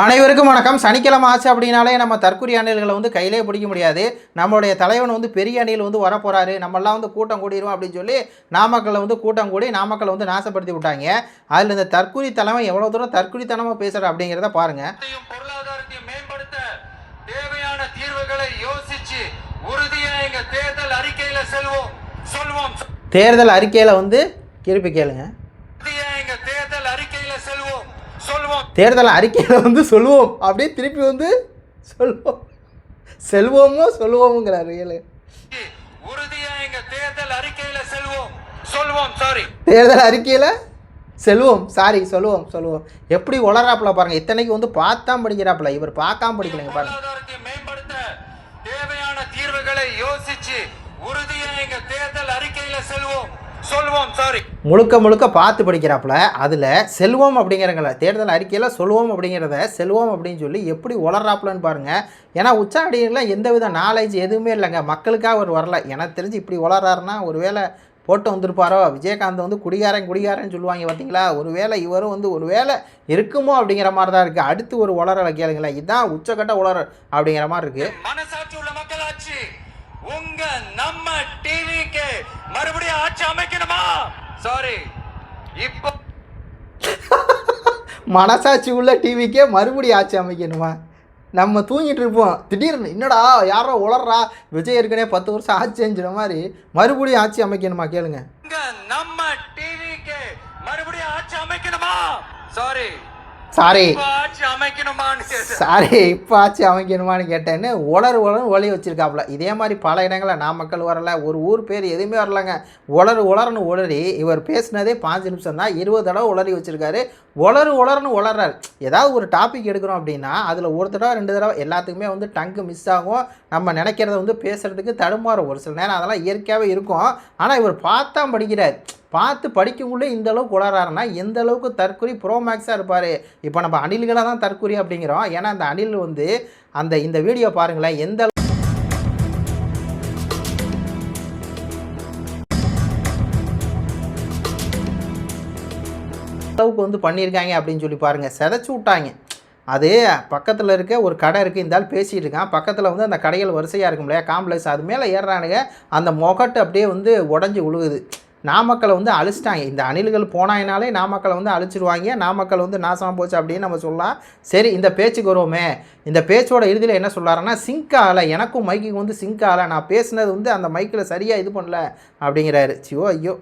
அனைவருக்கும் வணக்கம். சனிக்கிழமை ஆச்சு அப்படின்னாலே நம்ம தற்கொலை அணில்களை வந்து கையிலே பிடிக்க முடியாது. நம்மளுடைய தலைவன் வந்து பெரிய அணில் வந்து வரப்போறாரு. நம்மெல்லாம் வந்து கூட்டம் கூடிரும் அப்படின்னு சொல்லி நாமக்கல்ல வந்து கூட்டம் கூடி நாமக்கல்லை வந்து நாசப்படுத்தி விட்டாங்க. அதில் இந்த தற்கொலை தலைமை எவ்வளோ தூரம் தற்கொலைத்தனமாக பேசுகிற அப்படிங்கிறத பாருங்க. நாட்டையும் பொருளாதாரத்தையும் மேம்படுத்த தேவையான தீர்வுகளை யோசிச்சு உறுதியா எங்க தேர்தல் அறிக்கையில செல்வோம். சொல்வோம். தேர்தல் அறிக்கையில் வந்து திருப்பி கேளுங்க உறுதியா எங்க தேர்தல் அறிக்கையில செல்வோம் சொல்வோம் தேர்தல் அறிக்கையில் வந்து சொல்லுவோம். அப்படியே திருப்பி வந்து சொல்லுவோம். செல்வோமோ சொல்லுவோமுங்கிறாரு ஏழு உறுதியா எங்க தேர்தல் அறிக்கையில செல்வோம். சொல்வோம் சாரி தேர்தல் அறிக்கையில் செல்வோம். சாரி சொல்லுவோம் சொல்லுவோம் எப்படி உளறாப்புல பாருங்க. இத்தனைக்கு வந்து பார்த்தான் படிக்கிறாப்புல. இவர் பார்க்காம படிக்கலைங்க பாருங்க. மேம்படுத்த தேவையான தீர்வுகளை யோசிச்சு உறுதியா எங்க தேர்தல் அறிக்கையில செல்வோம். சொல்வோம் சாரி முழுக்க முழுக்க பார்த்து படிக்கிறாப்புல அதில் செல்வம் அப்படிங்கிறங்கள தேர்தல் அறிக்கையில் சொல்லுவோம் அப்படிங்கிறத செல்வம் அப்படின்னு சொல்லி எப்படி உளறாப்புலன்னு பாருங்க. ஏன்னா உச்சாடியெல்லாம் எந்தவித நாலேஜ் எதுவுமே இல்லைங்க. மக்களுக்காக அவர் வரல. எனக்கு தெரிஞ்சு இப்படி உளறாருன்னா ஒருவேளை போட்டு வந்திருப்பாரோ? விஜயகாந்த் வந்து குடிகாரன் குடிகாரன் சொல்லுவாங்க பார்த்தீங்களா ஒருவேளை இவரும் வந்து ஒருவேளை இருக்குமோ அப்படிங்கிற மாதிரி தான் இருக்குது அடுத்து ஒரு உளறலை கேளுங்களேன். இதுதான் உச்சக்கட்ட உளறல் அப்படிங்கிற மாதிரி இருக்குது உங்க நம்ம டிவிக்கு மறுபடியும் ஆட்சி அமைக்கணுமா? சாரி இப்போ மனசாட்சி உள்ள டிவிக்கே மறுபடியும் ஆட்சி அமைக்கணுமா? நம்ம தூங்கிட்டு இருப்போம். திடீர்னு என்னடா யாரோ உளறா? விஜய் ஏற்கனவே பத்து வருஷம் ஆட்சி செஞ்சுற மாதிரி மறுபடியும் ஆட்சி அமைக்கணுமா? கேளுங்க. நம்ம டிவிக்கு மறுபடியும் ஆட்சி அமைக்கணுமா? Sorry sorry. சாரி இப்போ ஆட்சி அமைக்கணுமான்னு கேட்டேன்னு உலர் உலர் ஒளி வச்சிருக்காப்புல. இதே மாதிரி பல இடங்களில் நாமக்கல் வரல ஒரு ஊர் பேர் எதுவுமே வரலங்க. உலர் உலர்னு உளறி இவர் பேசினதே பாஞ்சு நிமிஷம் தான் இருபது தடவை உளறி வச்சிருக்காரு. உலரு உலர்னு உளறாரு ஏதாவது ஒரு டாபிக் எடுக்கிறோம் அப்படின்னா அதில் ஒரு தடவை ரெண்டு தடவை எல்லாத்துக்குமே வந்து டங்கு மிஸ் ஆகும். நம்ம நினைக்கிறத வந்து பேசுகிறதுக்கு தடுமாறும். ஒரு சில நேரம் அதெல்லாம் இயற்கையாகவே இருக்கும். ஆனால் இவர் பார்த்தா படிக்கிறார். பார்த்து படிக்கக்குள்ளே இந்த அளவுக்கு உளறாருன்னா எந்த அளவுக்கு தற்குறி ப்ரோமேக்ஸாக இருப்பார்? இப்போ நம்ம அணில்களை தான் தற்குறி அப்படிங்கிறோம். ஏன்னா அந்த அணில் வந்து அந்த இந்த வீடியோ பாருங்களேன் எந்த அளவுக்கு வந்து பண்ணியிருக்காங்க அப்படின்னு சொல்லி பாருங்கள் செதைச்சு விட்டாங்க. அது பக்கத்தில் இருக்க ஒரு கடை இருக்குது இந்த ஆள் பேசிகிட்டு இருக்கான். பக்கத்தில் வந்து அந்த கடைகள் வரிசையாக இருக்கும் இல்லையா? காம்ப்ளெக்ஸ் அது மேலே ஏறுறானுங்க. அந்த முகட்டு அப்படியே வந்து உடஞ்சி விழுகுது நாமக்கலை வந்து அழிச்சிட்டாங்க. இந்த அணில்கள் போனாயினாலே நாமக்கலை வந்து அழிச்சிருவாங்க. நாமக்கல் வந்து நாசமாக போச்சு அப்படின்னு நம்ம சொல்லலாம். சரி இந்த பேச்சுக்கு வருவோமே. இந்த பேச்சோட இறுதியில் என்ன சொல்கிறாருன்னா சிங்க் ஆகலை எனக்கும் மைக்குக்கு வந்து சிங்க் ஆகலை நான் பேசுனது வந்து அந்த மைக்கில் சரியாக இது பண்ணல. அப்படிங்கிறாரு. சிவோ ஐயோ.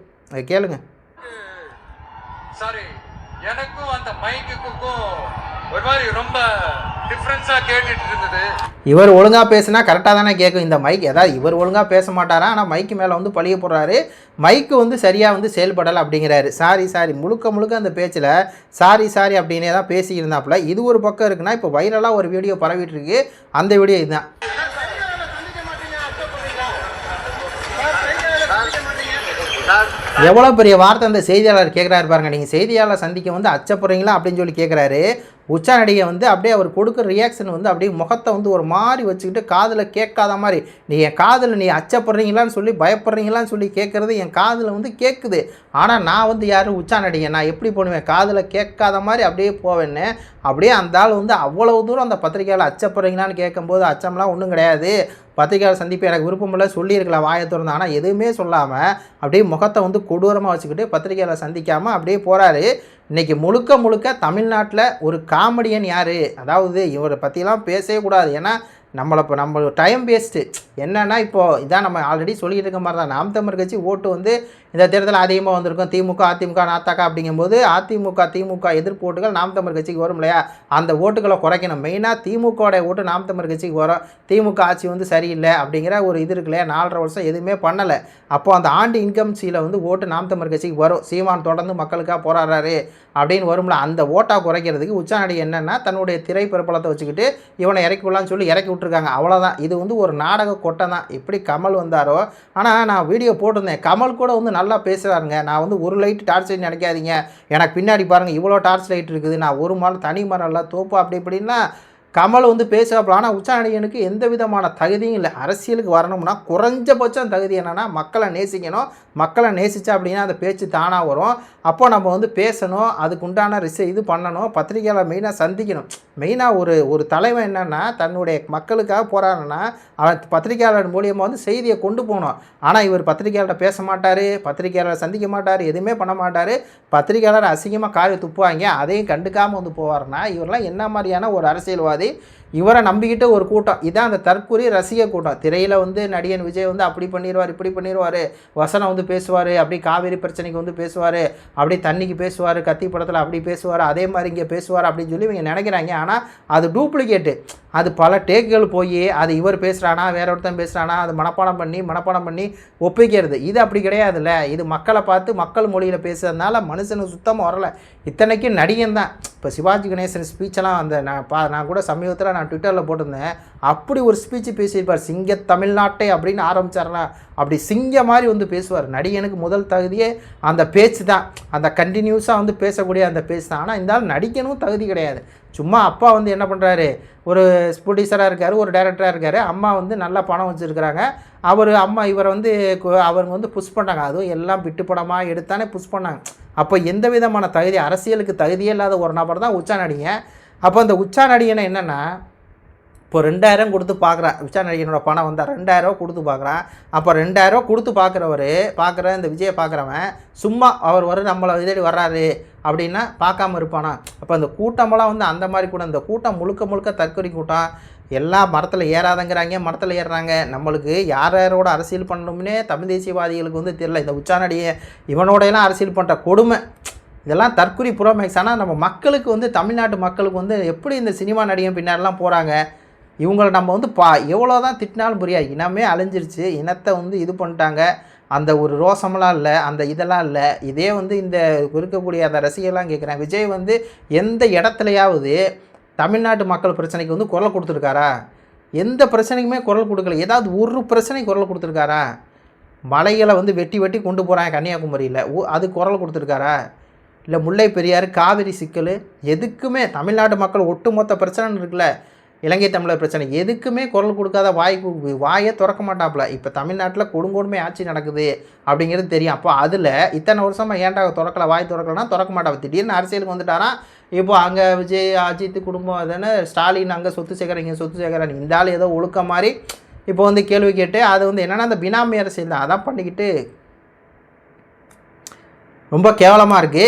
கேளுங்க. சாரி எனக்கும் அந்த மைக்குக்கும் ஒரு மாதிரி ரொம்ப டிஃப்ரென்ஸாக கேட்டுட்டு இருந்தது இவர் ஒழுங்காக பேசுனா கரெக்டாக தானே கேட்கும் இந்த மைக் ஏதாவது இவர் ஒழுங்காக பேச மாட்டாரா? ஆனால் மைக்கு மேலே வந்து பழிய போடுறாரு. மைக்கு வந்து சரியாக வந்து செயல்படலை அப்படிங்கிறாரு. சாரி சாரி முழுக்க முழுக்க அந்த பேச்சில் சாரி சாரி அப்படின்னே தான் பேசியிருந்தாப்புல. இது ஒரு பக்கம் இருக்குன்னா இப்போ வைரலாக ஒரு வீடியோ பரவிட்டு இருக்கு அந்த வீடியோ இதுதான். எவ்வளோ பெரிய வார்த்தை அந்த செய்தியாளர் கேட்குறாரு பாருங்க. நீங்கள் செய்தியாளர் சந்திக்க வந்து அச்சப்படுறீங்களா அப்படின்னு சொல்லி கேட்குறாரு உச்சா நடிகை வந்து அப்படியே அவர் கொடுக்குற ரியாக்ஷன் வந்து அப்படியே முகத்தை வந்து ஒரு மாதிரி வச்சுக்கிட்டு காதில் கேட்காத மாதிரி நீ என் காதில் நீ அச்சப்படுறீங்களான்னு சொல்லி பயப்படுறீங்களான்னு சொல்லி கேட்குறது என் காதில் வந்து கேட்குது. ஆனால் நான் வந்து யாரும் உச்சா நடிகை நான் எப்படி பண்ணுவேன் காதில் கேட்காத மாதிரி அப்படியே போவேன்னு. அப்படியே அந்த ஆள் வந்து அவ்வளவு தூரம் அந்த பத்திரிக்கையால் அச்சப்படுறீங்களான்னு கேட்கும்போது அச்சம்லாம் ஒன்றும் கிடையாது. பத்திரிகையாளர் சந்திப்பு எனக்கு விருப்பமில்ல சொல்லியிருக்கலாம் வாயை திறந்து. ஆனால் எதுவுமே சொல்லாமல் அப்படியே முகத்தை வந்து கொடூரமாக வச்சுக்கிட்டு பத்திரிகையாளர் சந்திக்காமல் அப்படியே போகிறாரு இன்றைக்கி முழுக்க முழுக்க தமிழ்நாட்டில் ஒரு காமெடியன் யார்? அதாவது இவரை பற்றிலாம் பேசவே கூடாது. ஏன்னா நம்மளை இப்போ நம்ம டைம் வேஸ்ட்டு என்னென்னா இப்போது இதான் நம்ம ஆல்ரெடி சொல்லிட்டு இருக்க மாதிரி தான் நாம் தமிழ் கட்சி ஓட்டு வந்து இந்த தேர்தல் அதிகமாக வந்திருக்கும். திமுக அதிமுக நாத்தாக்கா அப்படிங்கும்போது அதிமுக திமுக எதிர்ப்பு ஓட்டுகள் நாம் தமிழ் கட்சிக்கு வரும் இல்லையா? அந்த ஓட்டுகளை குறைக்கணும். மெயினாக திமுகவோட ஓட்டு நாம் தமிழ் கட்சிக்கு வரும். திமுக ஆட்சி வந்து சரியில்லை அப்படிங்கிற ஒரு இது இருக்கு இல்லையா? நாலரை வருஷம் எதுவுமே பண்ணலை. அப்போது அந்த ஆண்டு இன்கம் சீல வந்து ஓட்டு நாம் தமிழ் கட்சிக்கு வரும். சீமான் தொடர்ந்து மக்களுக்காக போராடுறாரு அப்படின்னு வரும்ல. அந்த ஓட்டாக குறைக்கிறதுக்கு உச்சாநடி என்னென்னா தன்னுடைய திரை பிரபலத்தை வச்சுக்கிட்டு இவனை இறக்கி விடலான்னு சொல்லி இறக்கி போட்டிருக்காங்க. அவ்வளோதான் இது வந்து ஒரு நாடக கொட்டை தான் எப்படி கமல் வந்தாரோ. ஆனால் நான் வீடியோ போட்டிருந்தேன். கமல் கூட வந்து நல்லா பேசுகிறாருங்க நான் வந்து ஒரு லைட் டார்ச் லைட் நினைக்காதீங்க. எனக்கு பின்னாடி பாருங்கள் இவ்வளோ டார்ச் லைட் இருக்குது. நான் ஒரு மரம் தனி மரம் இல்லை தோப்பு அப்படி இப்படின்னா கமல் வந்து பேசுகிறாப்புல ஆனால் உச்சாநடிகனுக்கு எந்த விதமான தகுதியும் இல்லை. அரசியலுக்கு வரணும்னா குறைஞ்சபட்சம் தகுதி என்னென்னா மக்களை நேசிக்கணும். மக்களை நேசித்தா அப்படின்னா அந்த பேச்சு தானாக வரும். அப்போ நம்ம வந்து பேசணும். அதுக்குண்டான ரிசை ரிச இது பண்ணணும். பத்திரிகையாளர் மெயினாக சந்திக்கணும். மெயினாக ஒரு ஒரு தலைவன் என்னென்னா தன்னுடைய மக்களுக்காக போராடனா அவன் பத்திரிக்கையாளர் மூலியமாக வந்து செய்தியை கொண்டு போகணும். ஆனால் இவர் பத்திரிக்கையாளர்கிட்ட பேச மாட்டார் பத்திரிகையாளரை சந்திக்க மாட்டார் எதுவுமே பண்ண மாட்டார். பத்திரிக்கையாளர் அசிங்கமாக காரி துப்புவாங்க அதையும் கண்டுக்காமல் வந்து போவார்னா இவரெல்லாம் என்ன மாதிரியான ஒரு அரசியல்வாதி இவரை நம்பிக்கிட்டு ஒரு கூட்டம். இதான் அந்த தற்கொலை ரசிக கூட்டம். திரையில் வந்து நடிகன் விஜய் வந்து அப்படி பண்ணிடுவார் இப்படி பண்ணிடுவார் வசனம் வந்து பேசுவார் அப்படி காவேரி பிரச்சனைக்கு வந்து பேசுவார் அப்படி தண்ணிக்கு பேசுவார் கத்தி படத்தில் அப்படி பேசுவார் அதே மாதிரி இங்கே பேசுவார் அப்படின்னு சொல்லி இவங்க நினைக்கிறாங்க. ஆனால் அது டூப்ளிகேட்டு. அது பல டேக்குகள் போய் அது இவர் பேசுகிறானா வேற ஒருத்தன் பேசுகிறானா அது மனப்பாடம் பண்ணி மனப்பாடம் பண்ணி ஒப்பிக்கிறது. இது அப்படி கிடையாதுல்ல. இது மக்களை பார்த்து மக்கள் மொழியில் பேசுறதுனால மனுஷனுக்கு சுத்தமாக வரல இத்தனைக்கும் நடிகன் தான் இப்போ சிவாஜி கணேசன் ஸ்பீச்செல்லாம் அந்த நான் பா நான் கூட சமீபத்தில் நான் ட்விட்டரில் போட்டிருந்தேன். அப்படி ஒரு ஸ்பீச்சு பேசியிருப்பார். சிங்க தமிழ்நாட்டை அப்படின்னு ஆரம்பிச்சார்னா அப்படி சிங்க மாதிரி வந்து பேசுவார். நடிகனுக்கு முதல் தகுதியே அந்த பேச்சு தான். அந்த கண்டினியூஸாக வந்து பேசக்கூடிய அந்த பேச்சு தான். ஆனால் இருந்தாலும் நடிக்கணும் தகுதி கிடையாது. சும்மா அப்பா வந்து என்ன பண்ணுறாரு ஒரு ப்ரொடியூசராக இருக்கார் ஒரு டைரக்டராக இருக்கார். அம்மா வந்து நல்லா பணம் வச்சுருக்கிறாங்க. அவர் அம்மா இவரை வந்து கு- அவங்க வந்து புஷ் பண்ணாங்க அதுவும் எல்லாம் விட்டு படமாக எடுத்தானே புஷ் பண்ணாங்க. அப்போ எந்த விதமான தகுதி அரசியலுக்கு தகுதியே இல்லாத ஒரு நபர் தான் உச்சா நடிகன். அப்போ அந்த உச்சா நடிகனை என்னென்னா இப்போ ரெண்டாயிரம் கொடுத்து பார்க்குறான். விசாரணை நடிகனோட பணம் வந்தால் ரெண்டாயிரரூவா கொடுத்து பார்க்குறான். அப்போ ரெண்டாயிரரூவா கொடுத்து பார்க்குறவர் பார்க்குற இந்த விஜயை பார்க்குறவன் சும்மா அவர் வர நம்மளை இதடி வர்றாரு அப்படின்னா பார்க்காம இருப்பானா? அப்போ அந்த கூட்டமெல்லாம் வந்து அந்த மாதிரி கூட இந்த கூட்டம் முழுக்க முழுக்க தற்கொலை கூட்டம். எல்லா மரத்தில் ஏறாதங்கிறாங்க மரத்தில் ஏறுறாங்க. நம்மளுக்கு யார் யாரோட அரசியல் பண்ணணும்னே தமிழ் தேசியவாதிகளுக்கு வந்து தெரியல. இந்த உச்சானடியை இவனோடையெல்லாம் அரசியல் பண்ணுற கொடுமை. இதெல்லாம் தற்குறி புறமேக்ஸ் ஆனால் நம்ம மக்களுக்கு வந்து தமிழ்நாட்டு மக்களுக்கு வந்து எப்படி இந்த சினிமா நடிகன் பின்னாடிலாம் போகிறாங்க இவங்கள நம்ம வந்து பா எவ்வளோ தான் திட்டினாலும் புரியாது. இனமே அழிஞ்சிருச்சு. இனத்தை வந்து இது பண்ணிட்டாங்க. அந்த ஒரு ரோசமெல்லாம் இல்லை. அந்த இதெல்லாம் இல்லை. இதே வந்து இந்த இருக்கக்கூடிய அந்த ரசிகர்லாம் கேட்குறேன் விஜய் வந்து எந்த இடத்துலையாவது தமிழ்நாட்டு மக்கள் பிரச்சனைக்கு வந்து குரல் கொடுத்துருக்காரா? எந்த பிரச்சனைக்குமே குரல் கொடுக்கல. ஏதாவது ஒரு பிரச்சனைக்கு குரல் கொடுத்துருக்காரா? மலைகளை வந்து வெட்டி வெட்டி கொண்டு போகிறாங்க கன்னியாகுமரியில். அது குரல் கொடுத்துருக்காரா? இல்லை முல்லை பெரியார் காவிரி சிக்கல் எதுக்குமே தமிழ்நாட்டு மக்கள் ஒட்டுமொத்த பிரச்சனைன்னு இருக்குல்ல. இலங்கை தமிழர் பிரச்சனை. எதுக்குமே குரல் கொடுக்காத வாய் கு- வாயே திறக்க மாட்டாப்புல. இப்போ தமிழ்நாட்டில் கொடுங்கோடுமை ஆட்சி நடக்குது அப்படிங்கிறது தெரியும். அப்போ அதில் இத்தனை வருஷமாக ஏன்டா திறக்கல வாய் திறக்கலைன்னா திறக்க மாட்டாங்க திடீர்னு அரசியலுக்கு வந்துட்டாராம் இப்போ அங்கே விஜய் அஜித் குடும்பம் அதுன்னு ஸ்டாலின் அங்கே சொத்து சேர்க்குறீங்க சொத்து சேர்க்குறாங்க இந்த ஆள் ஏதோ ஒழுக்க மாதிரி இப்போ வந்து கேள்வி கேட்டு அது வந்து என்னென்னா அந்த பினாமி அரசியல் தான். அதான் பண்ணிக்கிட்டு ரொம்ப கேவலமாக இருக்குது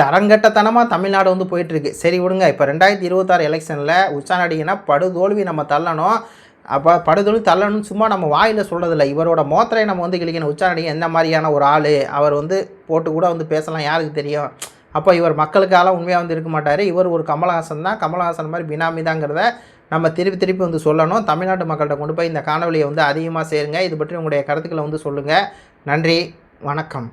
தரங்கட்டத்தனமாக தமிழ்நாடு வந்து போயிட்டுருக்கு. சரி விடுங்க. இப்போ ரெண்டாயிரத்தி இருபத்தாறு எலெக்ஷனில் உச்சாநாடிங்கன்னா படுதோல்வி நம்ம தள்ளணும். அப்போ படுதோல்வி தள்ளணும்னு சும்மா நம்ம வாயில் சொல்கிறதில்ல இவரோட மோத்தரை நம்ம வந்து கிழிக்கணும். உச்சாநாடிகன் எந்த மாதிரியான ஒரு ஆள்? அவர் வந்து போட்டு கூட வந்து பேசலாம். யாருக்கு தெரியும்? அப்போ இவர் மக்களுக்காக உண்மையாக வந்து இருக்க மாட்டார். இவர் ஒரு கமலஹாசன் தான். கமலஹாசன் மாதிரி பினாமி தாங்கிறத நம்ம திருப்பி திருப்பி வந்து சொல்லணும். தமிழ்நாட்டு மக்கள்கிட்ட கொண்டு போய் இந்த காணொலியை வந்து அதிகமாக சேருங்க. இது பற்றி உங்களுடைய கருத்துக்களை வந்து சொல்லுங்கள் நன்றி. வணக்கம்.